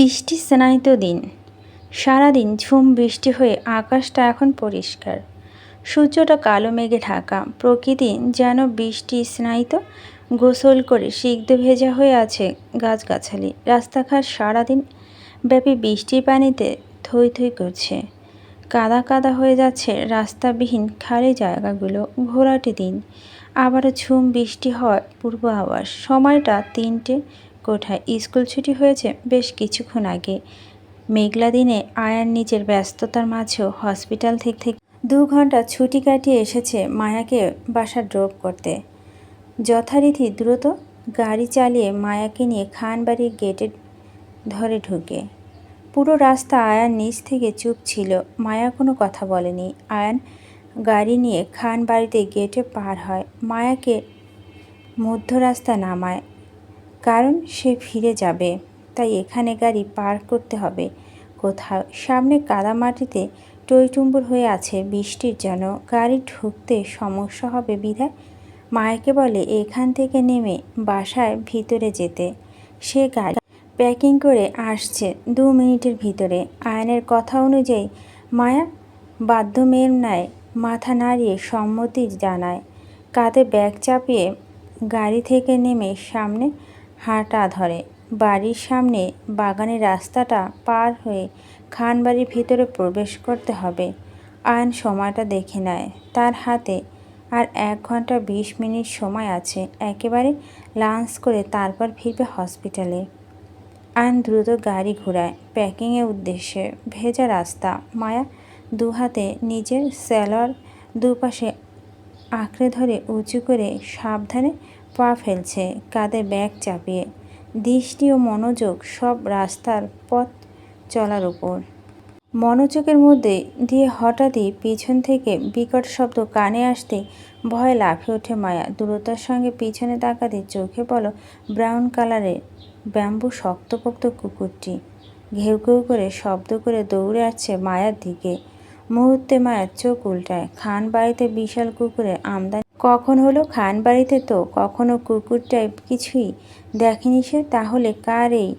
বৃষ্টি স্নায়িত দিন। সারাদিন ঝুম বৃষ্টি হয়ে আকাশটা এখন পরিষ্কার। সূর্যটা কালো মেঘে ঢাকা। প্রকৃতি যেন বৃষ্টি স্নায়িত গোসল করে সিগ্ধ ভেজা হয়ে আছে গাছগাছালি। রাস্তাঘাট সারাদিন ব্যাপী বৃষ্টির পানিতে থই থই করছে। কাদা কাদা হয়ে যাচ্ছে রাস্তাবিহীন খালি জায়গাগুলো, ঘোরাটি দিন। আবারও ঝুম বৃষ্টি হওয়ার পূর্ব আওয়াজ সময়টা তিনটে কোঠায় স্কুল ছুটি হয়েছে বেশ কিছুক্ষণ আগে। মেঘলা দিনে আয়ার নিজের ব্যস্ততার মাঝেও হসপিটাল থেকে দু ঘণ্টা ছুটি কাটিয়ে এসেছে মায়াকে বাসা ড্রপ করতে। যথারীতি দ্রুত গাড়ি চালিয়ে মায়াকে নিয়ে খানবাড়ির গেটে ধরে ঢুকে। পুরো রাস্তা আয়ান নিচ থেকে চুপ ছিল, মায়া কোনো কথা বলেনি। আয়ান গাড়ি নিয়ে খান বাড়িতে গেটে পার হয়। মায়াকে মধ্য রাস্তা নামায়। কারণ সে ফিরে যাবে। তাই এখানে গাড়ি পার্ক করতে হবে। কোথাও সামনে কাদামাটিতে টইটুম্বুর হয়ে আছে বৃষ্টির জন্য গাড়ি ঢুকতে সমস্যা হবে বিধায়। মায়াকে বলে, এখান থেকে নেমে বাসায় ভিতরে যেতে। সে গাড়ি প্যাকিং করে আসছে দু মিনিটের ভিতরে। আয়নের কথা অনুযায়ী মায়া বাধ্য মেয়ের ন্যায় মাথা নাড়িয়ে সম্মতি জানায়। কাঁধে ব্যাগ চাপিয়ে গাড়ি থেকে নেমে সামনে হাঁটা ধরে। বাড়ির সামনে বাগানের রাস্তাটা পার হয়ে খান বাড়ির ভিতরে প্রবেশ করতে হবে। আয়ন সময়টা দেখে নেয়। তার হাতে আর এক ঘণ্টা বিশ মিনিট সময় আছে। একেবারে লাঞ্চ করে তারপর ফিরবে হসপিটালে। আয়ন দ্রুত গাড়ি ঘোরায়। প্যাকিংয়ের উদ্দেশ্যে ভেজা রাস্তা। মায়া দু হাতে নিজের স্যালোয়ার দুপাশে আঁকড়ে ধরে উঁচু করে সাবধানে পা ফেলছে, কাঁধে ব্যাগ চাপিয়ে। দৃষ্টি ও মনোযোগ সব রাস্তার পথ চলার উপর। মনোযোগের মধ্যে দিয়ে হঠাৎই পিছন থেকে বিকট শব্দ কানে আসতে ভয় লাফে ওঠে মায়া। দ্রুতার সঙ্গে পিছনে তাকাতে চোখে পড়ল ব্রাউন কালারের ব্যাম্বু শক্তপোক্ত কুকুরটি। ঘেউ ঘেউ করে শব্দ করে দৌড়ে আসছে মায়ার দিকে। মুহূর্তে মায়ের চোখ উল্টায়। খান বাড়িতে বিশাল কুকুরে আমদানি কখন হলো খান বাড়িতে তো? কখনো কুকুর টাইপ কিছুই দেখেনি সে? তাহলে কার এই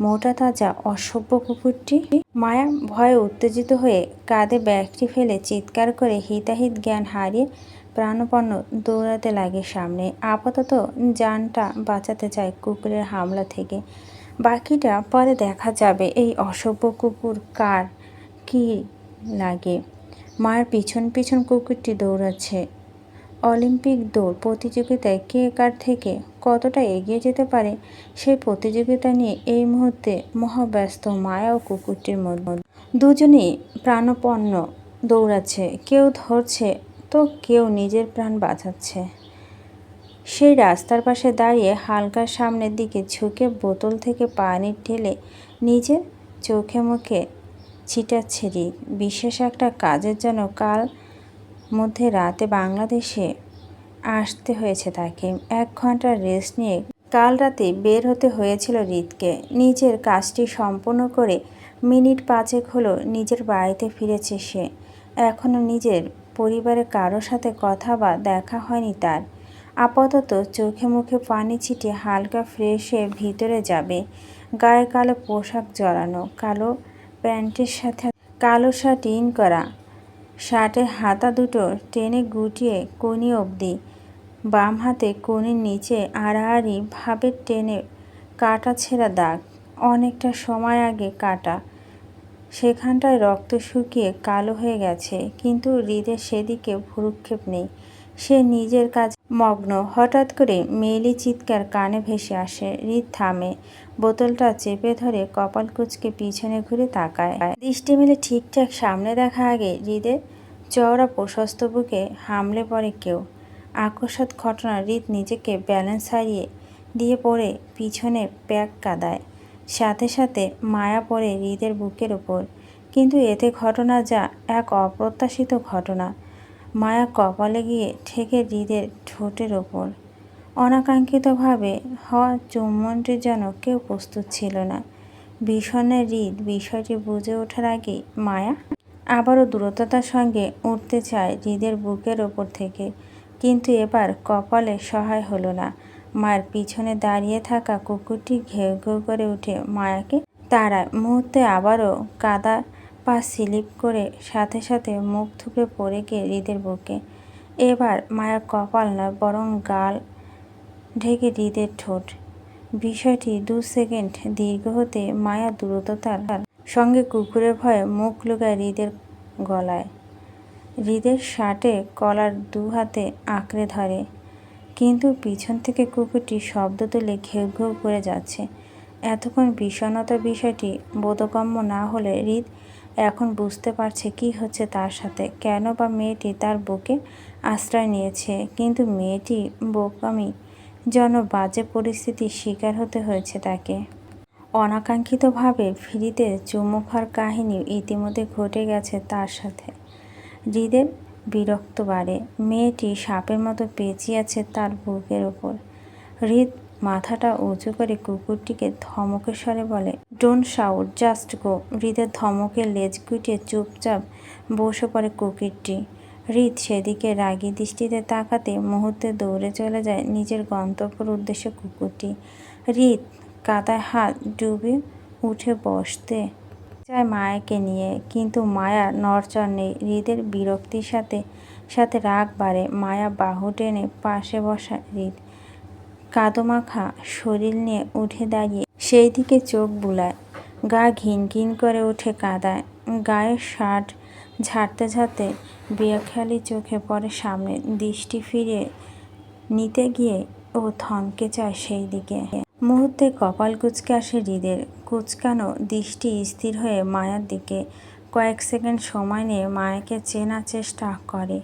মোটা তাজা অসভ্য কুকুরটি? মায়া ভয়ে উত্তেজিত হয়ে কাঁধে ব্যাগটি ফেলে চিৎকার করে হিতাহিত জ্ঞান হারিয়ে প্রাণপণ্য দৌড়াতে লাগে সামনে। আপাতত যানটা বাঁচাতে চায় কুকুরের হামলা থেকে। বাকিটা পরে দেখা যাবে এই অসভ্য কুকুর কার কি লাগে। মায়ের পিছন পিছন কুকুরটি দৌড়াচ্ছে। অলিম্পিক দৌড় প্রতিযোগিতায় কে কার থেকে কতটা এগিয়ে যেতে পারে, সেই প্রতিযোগিতা নিয়ে এই মুহূর্তে মহাব্যস্ত মায়া ও কুকুরটির মধ্যে। দুজনেই প্রাণপন্ন দৌড়াচ্ছে, কেউ ধরছে তো কেউ নিজের প্রাণ বাঁচাচ্ছে। সেই রাস্তার পাশে দাঁড়িয়ে হালকা সামনের দিকে ঝুঁকে বোতল থেকে পানি ঢেলে নিজের চোখে মুখে ছিটাচ্ছে রিক বিশেষ একটা কাজের জন্য কাল মধ্যে রাতে বাংলাদেশে আসতে হয়েছে তাকে। এক ঘণ্টার রেস্ট নিয়ে কাল রাতে বের হতে হয়েছিল রিতকে। নিজের কাজটি সম্পূর্ণ করে মিনিট পাঁচেক হলো নিজের বাড়িতে ফিরেছে সে। এখনও নিজের পরিবারের কারোর সাথে কথা বা দেখা হয়নি তার। আপাতত চোখে মুখে পানি ছিটিয়ে হালকা ফ্রেশ হয়ে ভিতরে যাবে। গায়ে কালো পোশাক জড়ানো, কালো প্যান্টের সাথে কালো শার্ট ইন করা শার্টের হাতা দুটো টেনে গুটিয়ে কোনি অবধি, বাম হাতে কোনির নিচে আড়াআড়ি ভাবে টেনে কাটা ছেঁড়া দাগ, অনেকটা সময় আগে কাটা। সেখানটায় রক্ত শুকিয়ে কালো হয়ে গেছে, কিন্তু হৃদের সেদিকে ভুরুক্ষেপ নেই। সে নিজের কাজ মগ্ন। হঠাৎ করে মেয়েলি চিৎকার কানে ভেসে আসে। হৃদ থামে। বোতলটা চেপে ধরে কপাল কুচকে পিছনে ঘুরে তাকায়। দৃষ্টি মেলে ঠিকঠাক সামনে দেখা আগে হৃদের চওড়া প্রশস্ত বুকে হামলে পড়ে কেউ। আকস্মাত ঘটনা হৃদ নিজেকে ব্যালেন্স হারিয়ে দিয়ে পড়ে পিছনে প্যাক কাদায়। সাথে সাথে মায়া পড়ে হৃদের বুকের ওপর। কিন্তু এতে ঘটনা যা এক অপ্রত্যাশিত ঘটনা। মায়া কপালে গিয়ে ঠেকে হৃদের ঠোঁটের ওপর। অনাকাঙ্ক্ষিতভাবে হওয়া চুম্বনটির জন্য কেউ প্রস্তুত ছিল না। ভীষণের হৃদ বিষয়টি বুঝে ওঠার আগে মায়া আবারও দ্রুততার সঙ্গে উঠতে চায় হৃদের বুকের ওপর থেকে। কিন্তু এবার কপালে সহায় হলো না। মায়ের পিছনে দাঁড়িয়ে থাকা কুকুরটি ঘেউ ঘেউ করে উঠে মায়াকে তারা মুহূর্তে আবারও কাদা পা স্লিপ করে সাথে সাথে মুখ থুপে পড়ে গিয়ে হৃদের বুকে। এবার মায়া কপাল নয় বরং গাল ঢেকে হৃদের ঠোঁট। বিষয়টি দু সেকেন্ড দীর্ঘ হতে মায়া দ্রুততার সঙ্গে কুকুরের ভয়ে মুখ লুকায় হৃদের গলায়। হৃদের শার্টে কলার দু হাতে আঁকড়ে ধরে। কিন্তু পিছন থেকে কুকুরটি শব্দ তুলে ঘেউ ঘেউ করে যাচ্ছে। এতক্ষণ বিষণ্ণতার বিষয়টি বোধগম্য না হলে হৃদ এখন বুঝতে পারছে কি হচ্ছে তার সাথে। কেন বা মেয়েটি তার বুকে আশ্রয় নিয়েছে? কিন্তু মেয়েটি বোকামি যেন বাজে পরিস্থিতির শিকার হতে হয়েছে তাকে। অনাকাঙ্ক্ষিতভাবে ফ্রিতে চুমু কাহিনী ইতিমধ্যে ঘটে গেছে তার সাথে। হৃদের বিরক্ত বাড়ে। মেয়েটি সাপের মতো পেঁচিয়ে আছে তার বুকের ওপর। হৃদ মাথাটা উঁচু করে কুকুরটিকে ধমকের স্বরে বলে ডোন্ট শাউট জাস্ট গো হৃদের ধমকে লেজ গুটিয়ে চুপচাপ বসে পড়ে কুকুরটি। হৃদ সেদিকে রাগী দৃষ্টিতে তাকাতে মুহূর্তে দৌড়ে চলে যায় নিজের গন্তব্যের উদ্দেশ্যে কুকুরটি। হৃদ কাদায় হাত ডুবে উঠে বসতে চায় মায়াকে নিয়ে, কিন্তু মায়া নড়চড় নেই। হৃদের বিরক্তির সাথে সাথে রাগ বাড়ে। মায়া বাহু টেনে পাশে বসা। হৃদ কাদোমাখা শরীর নিয়ে উঠে দাঁড়িয়ে সেই দিকে চোখ বুলায়। গা ঘিন ঘিন করে উঠে কাদায়। গায়ের শার্ট ঝাড়তে ঝাড়তে বেয়াখালি চোখে পড়ে সামনে দৃষ্টি ফিরে নিতে গিয়ে ও থমকে চায় সেই দিকে মুহূর্তে কপাল কুচকে আসে হৃদের। কুচকানো দৃষ্টি স্থির হয়ে মায়ার দিকে। কয়েক সেকেন্ড সময় নিয়ে মায়াকে চেনার চেষ্টা করে।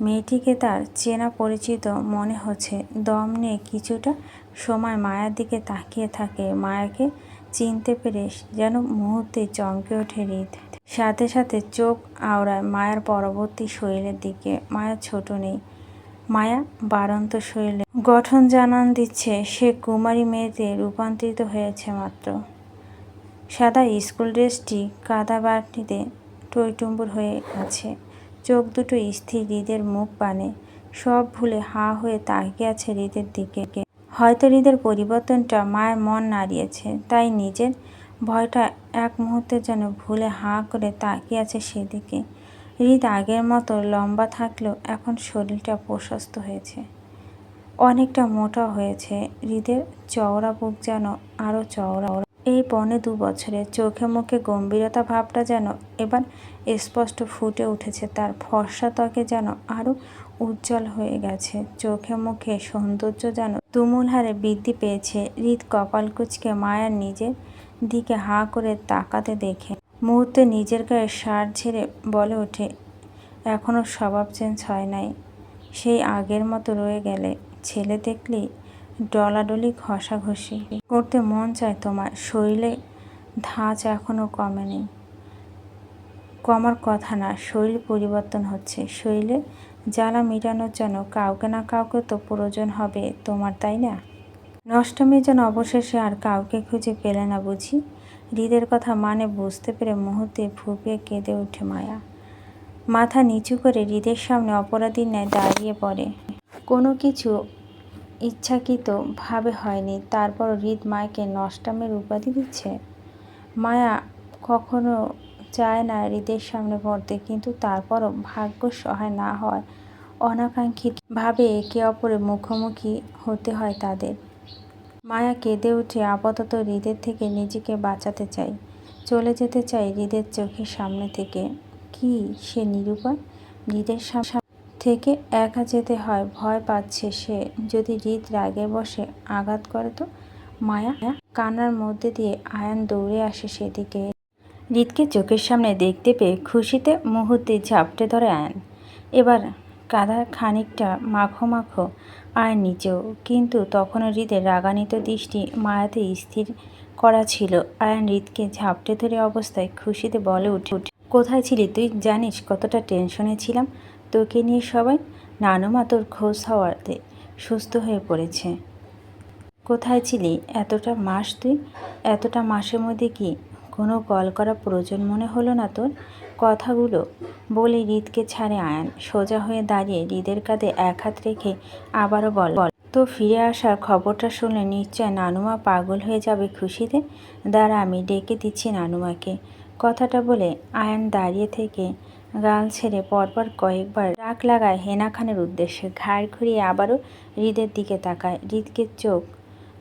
মেয়েটিকে তার চেনা পরিচিত মনে হচ্ছে। দম নিয়ে কিছুটা সময় মায়ার দিকে তাকিয়ে থাকে। মায়াকে চিনতে পেরে যেন মুহূর্তে চমকে ওঠে হৃদ। সাথে সাথে চোখ আওড়ায় মায়ার পরবর্তী শরীরের দিকে। মায়া ছোট নেই। মায়া বারন্ত শরীরে। গঠন জানান দিচ্ছে, সে কুমারী মেয়েতে রূপান্তরিত হয়েছে মাত্র। সাদা স্কুল ড্রেসটি কাদা বাটিতে টইটুম্বুর হয়ে আছে। চোখ দুটো স্থির হৃদের মুখ পানে সব ভুলে হা হয়ে তাকিয়ে আছে হৃদের দিকে। হয়তো হৃদের পরিবর্তনটা মায়ের মন নাড়িয়েছে, তাই নিজের ভয়টা এক মুহূর্তে যেন ভুলে হাঁ করে তাকিয়ে আছে সেদিকে। হৃদ আগের মতো লম্বা থাকলেও এখন শরীরটা প্রশস্ত হয়েছে। অনেকটা মোটা হয়েছে, হৃদের চওড়া বুক যেন আরও চওড়া। এই পনে দু বছরে চোখে মুখে গম্ভীরতা ভাবটা যেন এবার স্পষ্ট ফুটে উঠেছে। তার ফর্সা ত্বকে যেন আরও উজ্জ্বল হয়ে গেছে। চোখে মুখে সৌন্দর্য যেন তুমুল হারে বৃদ্ধি পেয়েছে। হৃদ কপাল কুচকে মায়ার নিজের দিকে হাঁ করে তাকাতে দেখে। মুহূর্তে নিজের গায়ে সার ঝেড়ে বলে ওঠে এখনও স্বভাব চেঞ্জ হয় নাই। সেই আগের মতো রয়ে গেলে ছেলে দেখলি ডলাডলি ঘষাঘষি করতে মন চায় তোমার। শরীরে ধাঁচ এখনও কমেনি। কমার কথা না শরীর পরিবর্তন হচ্ছে। শরীরে জ্বালা মেটানোর জন্য কাউকে না কাউকে তো প্রয়োজন হবে তোমার, তাই না? নষ্টমী যেন অবশেষে আর কাউকে খুঁজে পেলে না বুঝি। হৃদের কথা মানে বুঝতে পেরে মুহূর্তে ফুপিয়ে কেঁদে ওঠে মায়া। মাথা নিচু করে হৃদের সামনে অপরাধীর ন্যায় দাঁড়িয়ে পড়ে। কোনো কিছু ইচ্ছাকৃতভাবে হয়নি তারপর হৃদ মায়াকে নষ্টামের উপাধি দিচ্ছে? মায়া কখনো চায় না হৃদের সামনে পড়তে, কিন্তু তারপরও ভাগ্য সহায় না হয়। অনাকাঙ্ক্ষিতভাবে একে অপরের মুখোমুখি হতে হয় তাদের। মায়া কেঁদে উঠে আপাতত হৃদের থেকে নিজেকে বাঁচাতে চাই। চলে যেতে চাই হৃদের চোখের সামনে থেকে। কি সে নিরুপায়? হৃদের সামনে থেকে একা যেতে হয়, ভয় পাচ্ছে সে। যদি হৃদ রাগে বসে, আঘাত করে তো? মায়া কান্নার মধ্যে দিয়ে আয়ান দৌড়ে আসে সেদিকে। হৃদকে চোখের সামনে দেখতে পেয়ে খুশিতে মুহূর্তে ঝাপটে ধরে আয়ন। এবার কাদা খানিকটা মাখো মাখো আয়ান নিচেও, কিন্তু তখনও হৃদের রাগান্বিত দৃষ্টি মায়াতে স্থির করা ছিল। আয়ান হৃদকে ঝাপটে ধরে অবস্থায় খুশিতে বলে উঠে, কোথায় ছিলি তুই? জানিস কতটা টেনশনে ছিলাম তোকে নিয়ে সবাই। নানুমা তোর খোঁজ হওয়াতে সুস্থ হয়ে পড়েছে। কোথায় ছিলি? এতটা মাস তুই? এতটা মাসের মধ্যে কি কোনো কল করা প্রয়োজন মনে হলো না তোর? কথাগুলো বলে হৃদকে ছাড়ে আয়ান। সোজা হয়ে দাঁড়িয়ে হৃদের কাঁধে এক হাত রেখে আবারও বল তো ফিরে আসার খবরটা শুনলে নিশ্চয় নানুমা পাগল হয়ে যাবে খুশিতে। দাঁড়া, আমি ডেকে দিচ্ছি নানুমাকে। কথাটা বলে আয়ান দাঁড়িয়ে থেকে গাল ছেড়ে পরপর কয়েকবার ডাক লাগায় হেনা খানের উদ্দেশ্যে। ঘাড় ঘুরিয়ে আবারও হৃদের দিকে তাকায়। হৃদকে চোখ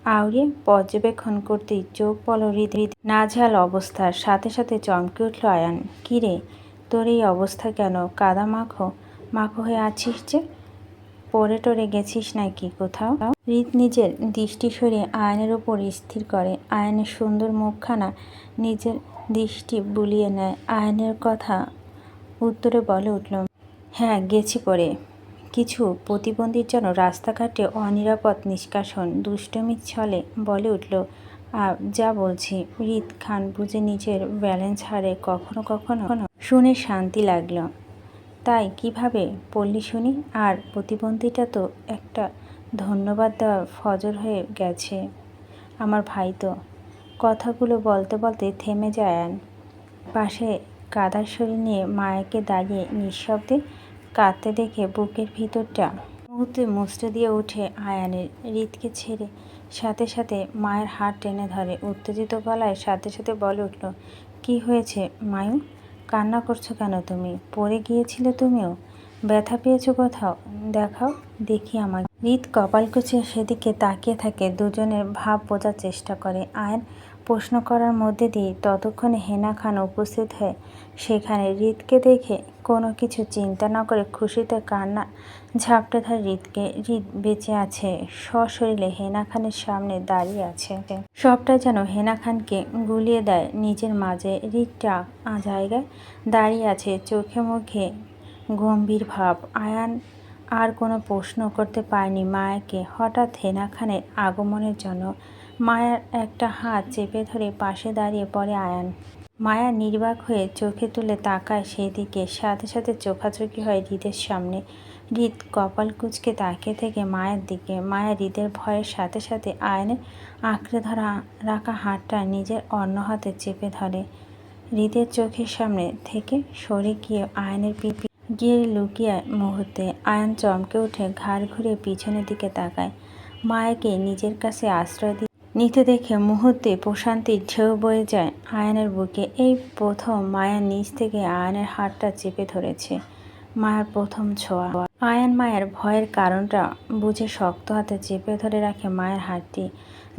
আউড়িয়ে পর্যবেক্ষণ করতেই চোখ পল হৃদ নাঝাল অবস্থার সাথে সাথে চমকে উঠল আয়ান। কিরে তোর এই অবস্থা কেন? কাদা মাখো? মাখো হয়ে আছিস যে? পরে টরে গেছিস নাকি কোথাও? হৃদ নিজের দৃষ্টি সরিয়ে আয়নের ওপর স্থির করে। আয়নের সুন্দর মুখখানা নিজের দৃষ্টি বুলিয়ে নেয়। আয়নের কথা উত্তরে বলে উঠল হ্যাঁ গেছি পরে কিছু প্রতিবন্ধীর জন্য রাস্তাঘাটে অনিরাপদ নিষ্কাশন দুষ্টমির ছলে বলে উঠল আর যা বলছি হৃদ খান বুঝে নিজের ব্যালেন্স হারে কখনো কখনো শুনে শান্তি লাগল। তাই কীভাবে পড়লি শুনি? আর প্রতিবন্ধীটা তো একটা ধন্যবাদ দেওয়া ফজর হয়ে গেছে। আমার ভাই তো। কথাগুলো বলতে বলতে থেমে যায় পাশে কাদার শরীর নিয়ে মায়াকে দাঁড়িয়ে নিঃশব্দে কাঁদতে দেখে বুকের ভিতরটা মুহূর্তে মুচড়ে দিয়ে ওঠে আয়ানের হৃদকে ছেড়ে। সাথে সাথে মায়ের হাত টেনে ধরে। উত্তেজিত গলায় সাথে সাথে বলে উঠল, কি হয়েছে মায়ু কান্না করছ কেন তুমি? পড়ে গিয়েছিলে তুমিও? ব্যথা পেয়েছ কোথাও? দেখাও, দেখি আমাকে। হৃদ কপাল কুচিয়ে সেদিকে তাকিয়ে থাকে। দুজনের ভাব বোঝার চেষ্টা করে। আয়ন প্রশ্ন করার মধ্যে দিয়ে ততক্ষণে হেনা খান উপস্থিত হয়ে সেখানে হৃদকে দেখে কোনো কিছু চিন্তা না করে খুশিতে কান্না ঝাপটে ধরে হৃদকে, হৃদ বেঁচে আছে, সশরীরে হেনা খানের সামনে দাঁড়িয়ে আছে। সবটা যেন হেনা খানকে গুলিয়ে দেয়। নিজের মাঝে হৃদটা জায়গায় দাঁড়িয়ে আছে। চোখে মুখে গম্ভীর ভাব। আয়ান আর কোনো প্রশ্ন করতে পারেনি মায়াকে। হঠাৎ হেনা খানের আগমনের জন্য মায়ার একটা হাত চেপে ধরে পাশে দাঁড়িয়ে পড়ে আয়ান। মায়া নির্বাক হয়ে চোখে তুলে তাকায় সেই দিকে সাথে সাথে চোখাচোখি হয় হৃদের সামনে। হৃদ কপাল কুচকে তাকিয়ে থেকে মায়ের দিকে। মায়া হৃদের ভয়ের সাথে সাথে আয়নে আঁকড়ে ধরা, রাখা হাতটা নিজের অন্য হাতে চেপে ধরে। হৃদের চোখের সামনে থেকে সরে গিয়ে আয়নের পিপি গিয়ে লুকিয়ে মুহূর্তে আয়ন চমকে উঠে ঘাড় ঘুরে পিছনের দিকে তাকায়। মায়াকে নিজের কাছে আশ্রয় দিয়ে নিতে দেখে মুহূর্তে প্রশান্তির ঢেউ বয়ে যায় আয়নের বুকে। এই প্রথম মায়া নিচ থেকে আয়নের হাতটা চেপে ধরেছে, মায়ের প্রথম ছোঁয়া। আয়ন মায়ের ভয়ের কারণটা বুঝে শক্ত হাতে চেপে ধরে রাখে মায়ের হাতটি।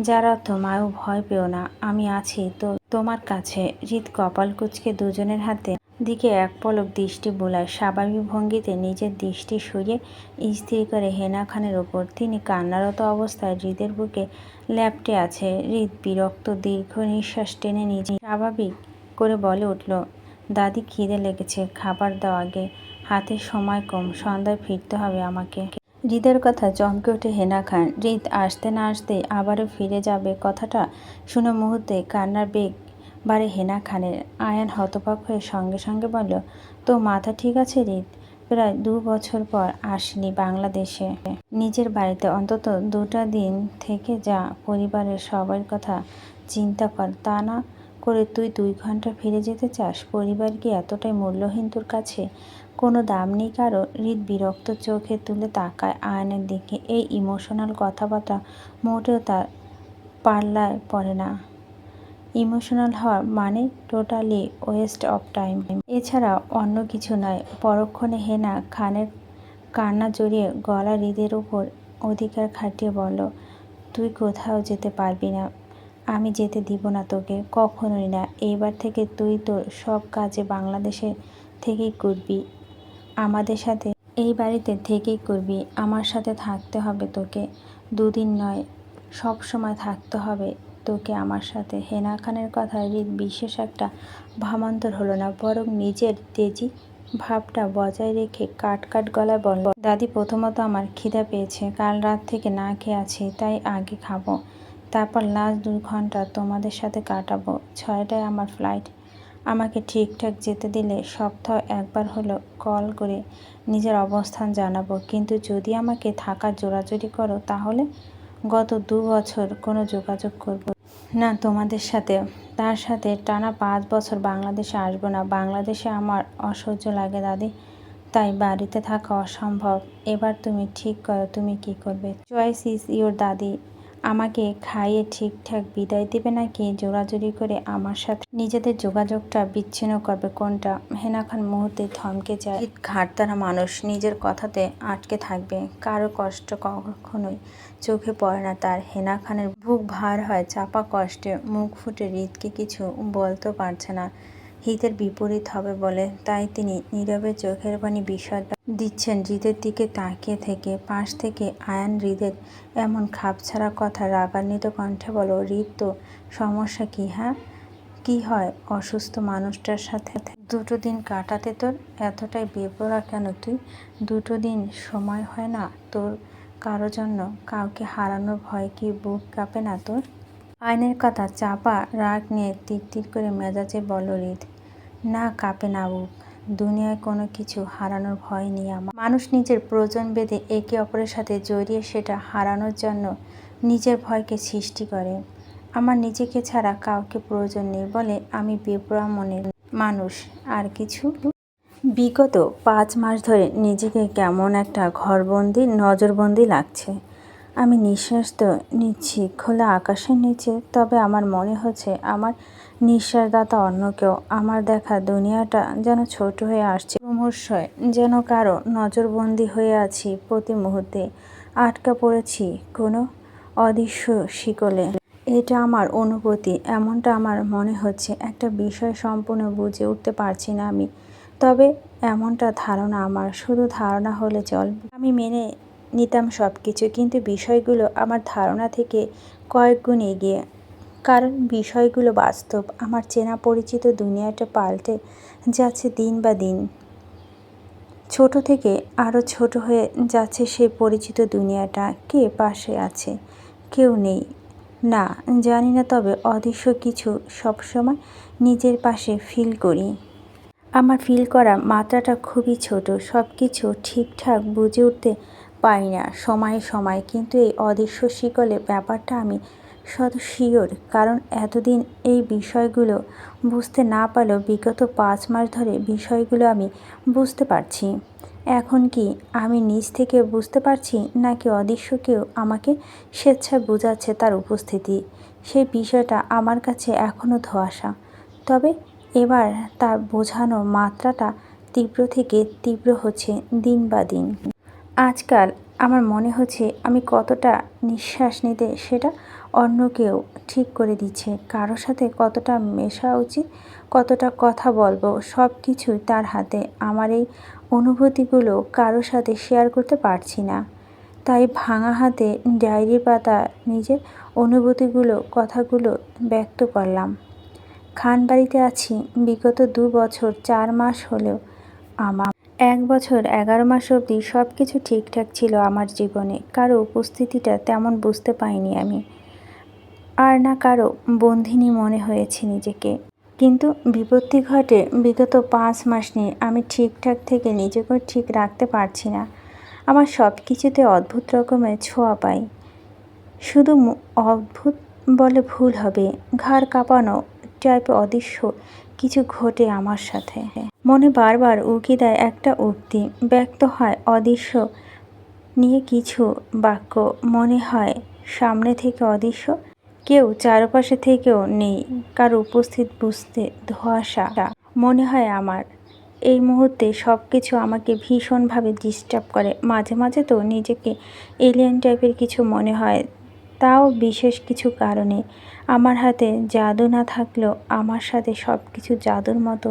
যার অর্থ মায়ও ভয় পেও না, আমি আছি, তো তোমার কাছে। হৃদ কপাল কুচকে দুজনের হাতে দিকে এক পলক দৃষ্টি বোলায়। স্বাভাবিক ভঙ্গিতে নিজের দৃষ্টি সরিয়ে স্থির করে হেনা খানের ওপর। তিনি কান্নারত অবস্থায় হৃদের বুকে ল্যাপটে আছে। হৃদ বিরক্ত, দীর্ঘ নিঃশ্বাস টেনে নিজে স্বাভাবিক করে বলে উঠল, দাদি, খিদে লেগেছে। খাবার দাও আগে। হাতে সময় কম। সন্ধ্যায় ফিরতে হবে আমাকে হৃদের কথা চমকে ওঠে হেনা খান। হৃদ আসতে না আসতে আবারও ফিরে যাবে। কথাটা শুনে মুহূর্তে কান্নার বেগ বাড়ে হেনা খানের আয়ান হতবাক হয়ে সঙ্গে সঙ্গে বলল, তো মাথা ঠিক আছে হৃদ প্রায় দু বছর পর আসলি বাংলাদেশে। নিজের বাড়িতে অন্তত দুটা দিন থেকে যা পরিবারের সবার কথা চিন্তা কর, তা না করে তুই দুই ঘণ্টা ফিরে যেতে চাস? পরিবার কি এতটাই মূল্যহীন তোর কাছে? কোনো দাম নেই কারও? হৃদ বিরক্ত চোখে তুলে তাকায় আয়নের দিকে। এই ইমোশনাল কথাবার্তা মোটেও তার পাল্লায় পড়ে না। ইমোশনাল হওয়া মানে টোটালি ওয়েস্ট অফ টাইম। এছাড়া অন্য কিছু নয়, পরক্ষণে হেনা খানের কান্না জড়িয়ে গলা হৃদের উপর অধিকার খাটিয়ে বলল, তুই কোথাও যেতে পারবি না, আমি যেতে দিব না তোকে, কখনোই না। এইবার থেকে তুই তোর সব কাজে বাংলাদেশে থেকেই করবি, আমাদের সাথে, এই বাড়িতে থেকেই করবি, আমার সাথে থাকতে হবে তোকে, দুদিন নয় সব সময় থাকতে হবে তোকে আমার সাথে হেনা খানের কথা হৃদ বিশেষ একটা ভামান্তর হলো না, বরং নিজের তেজি ভাবটা বজায় রেখে কাট কাট গলায় বলল দাদি প্রথমত আমার খিদা পেয়েছে, কাল রাত থেকে না খেয়ে আছি, তাই আগে খাব। তারপর লাস্ট দুই ঘণ্টা তোমাদের সাথে কাটাবো, ছয়টায় আমার ফ্লাইট আমাকে ঠিকঠাক যেতে দিলে সপ্তাহ একবার হলো কল করে নিজের অবস্থান জানাব, কিন্তু যদি আমাকে থাকা জোরাজুরি করো তাহলে গত দু বছর কোনো যোগাযোগ করব না তোমাদের সাথে। তার সাথে টানা পাঁচ বছর বাংলাদেশে আসব না। বাংলাদেশে আমার অসহ্য লাগে দাদি। তাই বাড়িতে থাকা অসম্ভব। এবার তুমি ঠিক করো, তুমি কি করবে? চয়েস ইজ ইওর দাদি। আমাকে খাইয়ে ঠিকঠাক বিদায় দেবে নাকি? জোরাজুরি করে আমার সাথে নিজেদের যোগাযোগটা বিচ্ছিন্ন করবে কোনটা? হেনা খান মুহূর্তে থমকে যায়। ঘাটতারা মানুষ। নিজের কথাতে আটকে থাকবে। কারও কষ্ট কখনোই চোখে পড়ে না তার। হেনা খানের বুক ভার হয়, চাপা কষ্টে, মুখ ফুটে, হৃদকে কিছু বলতে পারছে না। হিতের বিপরীত হবে বলে তাই তিনি নীরবে চোখের পানি বিশদ দিচ্ছেন। হৃদের দিকে তাকিয়ে থেকে, পাশ থেকে আয়ান হৃদের এমন খাপ খাপছাড়া কথা রাগান্বিত কণ্ঠে বলো, হৃদ তো, সমস্যা কি হ্যাঁ? কি হয় অসুস্থ মানুষটার সাথে? দুটো দিন কাটাতে তোর এতটাই বেপরা কেন তুই? দুটো দিন সময় হয় না তোর কারও জন্য কাউকে হারানোর ভয় কি বুক কাঁপে না তোর? আইনের কথা, চাপা রাগ নিয়ে তীর করে মেজাজে বল হৃদ। না কাঁপে না বুক, দুনিয়ায় কোনো কিছু হারানোর ভয় নেই আমার। মানুষ নিজের প্রয়োজন বেঁধে একে অপরের সাথে জড়িয়ে সেটা হারানোর জন্য নিজের ভয়কে সৃষ্টি করে। আমার নিজেকে ছাড়া কাউকে প্রয়োজন নেই বলে আমি বেপরা মনের মানুষ, আর কিছু? বিগত পাঁচ মাস ধরে নিজেকে কেমন একটা ঘরবন্দি, নজরবন্দি লাগছে। আমি নিঃশ্বাস তো নিচ্ছি, খোলা আকাশের নিচে, তবে আমার মনে হচ্ছে আমার নিঃশ্বাসদাতা অন্য কেউ। আমার দেখা দুনিয়াটা যেন ছোট হয়ে আসছে। ক্রমশই যেন কারও নজরবন্দি হয়ে আছি প্রতি মুহূর্তে। আটকা পড়েছি কোনো অদৃশ্য শিকলে। এটা আমার অনুভূতি, এমনটা আমার মনে হচ্ছে। একটা বিষয় সম্পূর্ণ বুঝে উঠতে পারছি না আমি। তবে এমনটা ধারণা আমার, শুধু ধারণা হলে চল। আমি মেনে নিতাম সব কিছু কিন্তু বিষয়গুলো আমার ধারণা থেকে কয়েক গুণ এগিয়ে। কারণ বিষয়গুলো বাস্তব, আমার চেনা পরিচিত দুনিয়াটা পাল্টে যাচ্ছে দিন বা দিন। ছোট থেকে আরও ছোট হয়ে যাচ্ছে সেই পরিচিত দুনিয়াটা, কে পাশে আছে, কেউ নেই। না, জানি না, তবে অদৃশ্য কিছু সবসময় নিজের পাশে ফিল করি। আমার ফিল করা মাত্রাটা খুবই ছোট। সব কিছু ঠিকঠাক বুঝে উঠতে পারি না সময়ে সময়। কিন্তু এই অদৃশ্য শিকলে ব্যাপারটা আমি শত শিওর কারণ এতদিন এই বিষয়গুলো বুঝতে না পারলেও বিগত পাঁচ মাস ধরে বিষয়গুলো আমি বুঝতে পারছি। এখন কি আমি নিজ থেকে বুঝতে পারছি, নাকি অদৃশ্য কেউ আমাকে স্বেচ্ছায় বোঝাচ্ছে তার উপস্থিতি? সেই বিষয়টা আমার কাছে এখনও ধোয়াশা। তবে এবার তার বোঝানো মাত্রাটা তীব্র থেকে তীব্র হচ্ছে দিন বা দিন। আজকাল আমার মনে হচ্ছে আমি কতটা নিঃশ্বাস নিতে সেটা অন্য কেউ ঠিক করে দিচ্ছে। কারোর সাথে কতটা মেশা উচিত, কতটা কথা বলব সব কিছুই তার হাতে। আমার এই অনুভূতিগুলো কারোর সাথে শেয়ার করতে পারছি না। তাই ভাঙা হাতে ডায়েরি পাতা নিজের অনুভূতিগুলো, কথাগুলো ব্যক্ত করলাম। খান বাড়িতে আছি। বিগত দু বছর, চার মাস হলেও আমার এক বছর, এগারো মাস অবধি সব কিছু ঠিকঠাক ছিল আমার জীবনে। কারও উপস্থিতিটা তেমন বুঝতে পাইনি আমি। আর না কারও বন্ধিনী মনে হয়েছে নিজেকে। কিন্তু বিপত্তি ঘটে বিগত পাঁচ মাস নিয়ে আমি ঠিকঠাক থেকে নিজেকে ঠিক রাখতে পারছি না। আমার সব কিছুতে অদ্ভুত রকমের ছোঁয়া পাই। শুধু অদ্ভুত বলে ভুল হবে। ঘাড় কাঁপানো টাইপ অদৃশ্য। কিছু ঘটে আমার সাথে। মনে বারবার উকি দেয় একটা উক্তি। ব্যক্ত হয় অদৃশ্য নিয়ে কিছু বাক্য। মনে হয় সামনে থেকে অদৃশ্য। কেউ চারপাশে থেকেও নেই। কার উপস্থিত বুঝতে ধোয়াশা। মনে হয় আমার। এই মুহূর্তে সব কিছু আমাকে ভীষণভাবে ডিস্টার্ব করে। মাঝে মাঝে তো নিজেকে এলিয়েন টাইপের কিছু মনে হয় তাও বিশেষ কিছু কারণে। আমার হাতে জাদু না থাকলেও আমার সাথে সব কিছু জাদুর মতো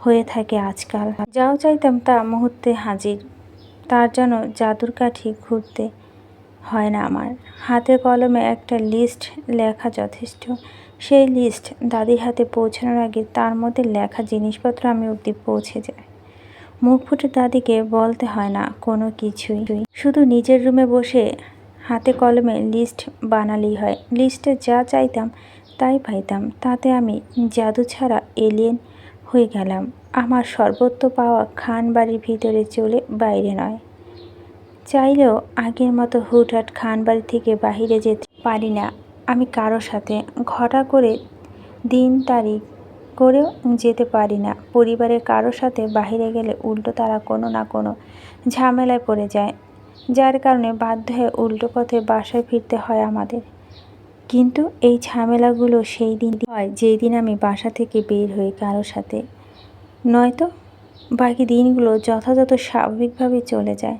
হয়ে থাকে আজকাল। যাও চাইতাম তা মুহূর্তে হাজির। তার জন্য জাদুর কাঠি ঘুরতে হয় না আমার। হাতে কলমে একটা লিস্ট লেখা যথেষ্ট। সেই লিস্ট দাদির হাতে পৌঁছানোর আগে তার মধ্যে লেখা জিনিসপত্র আমি অবধি পৌঁছে যায় মুখ ফুটে দাদিকে বলতে হয় না কোনো কিছুই। শুধু নিজের রুমে বসে হাতে কলমে লিস্ট বানালেই হয়। লিস্টে যা চাইতাম তাই পাইতাম। তাতে আমি জাদু ছাড়া এলিয়েন হয়ে গেলাম। আমার সর্বত্র পাওয়া খান বাড়ির ভিতরে চলে বাইরে নয়। চাইলেও আগের মতো হুটহাট খান বাড়ি থেকে বাহিরে যেতে পারি না। আমি কারোর সাথে ঘটা করে দিন তারিখ করেও যেতে পারি না। পরিবারের কারোর সাথে বাইরে গেলে উল্টো তারা কোনো না কোনো ঝামেলায় পড়ে যায়। যার কারণে বাধ্য হয়ে উল্টো পথে বাসায় ফিরতে হয় আমাদের। কিন্তু এই ঝামেলাগুলো সেই দিন হয় যেই দিন আমি বাসা থেকে বের হই কারোর সাথে। নয়তো বাকি দিনগুলো যথাযথ স্বাভাবিকভাবে চলে যায়।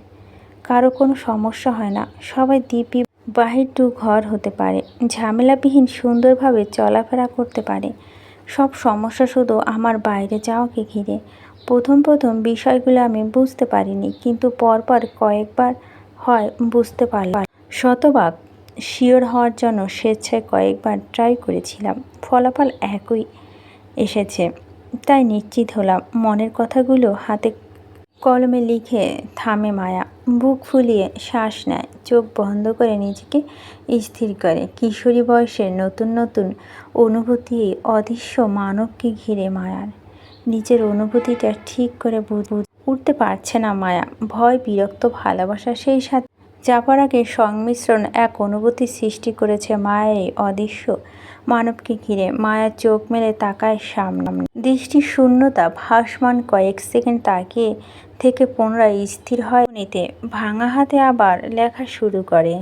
কারও কোনো সমস্যা হয় না। সবাই দিব্যি বাহির টু ঘর হতে পারে। ঝামেলাবিহীন সুন্দরভাবে চলাফেরা করতে পারে। সব সমস্যা শুধু আমার বাইরে যাওয়াকে ঘিরে। প্রথম প্রথম বিষয়গুলো আমি বুঝতে পারিনি, কিন্তু পরপর কয়েকবার হয় বুঝতে পারলাম। শতভাগ শিওর হওয়ার জন্য স্বেচ্ছায় কয়েকবার ট্রাই করেছিলাম, ফলাফল একই এসেছে, তাই নিশ্চিত হলাম মনের কথাগুলো হাতে কলমে লিখে, থামে মায়া, বুক ফুলিয়ে শ্বাস নেয়, চোখ বন্ধ করে নিজেকে স্থির করে। কিশোরী বয়সের নতুন নতুন অনুভূতি, অদৃশ্য মানবকে ঘিরে মায়ার। নিজের অনুভূতিটা ঠিক করে উঠতে পারছে না মায়া। ভয়, বিরক্ত, ভালোবাসা, সেই সাথে যাবার আগে সংমিশ্রণ এক অনুভূতি সৃষ্টি করেছে মায়ের এই অদৃশ্য মানবকে ঘিরে। মায়া চোখ মেলে তাকায় সামনে। দৃষ্টি শূন্যতা, ভাসমান কয়েক সেকেন্ড তাকিয়ে থেকে পুনরায় স্থির হয় নিতে। ভাঙা হাতে আবার লেখা শুরু করে।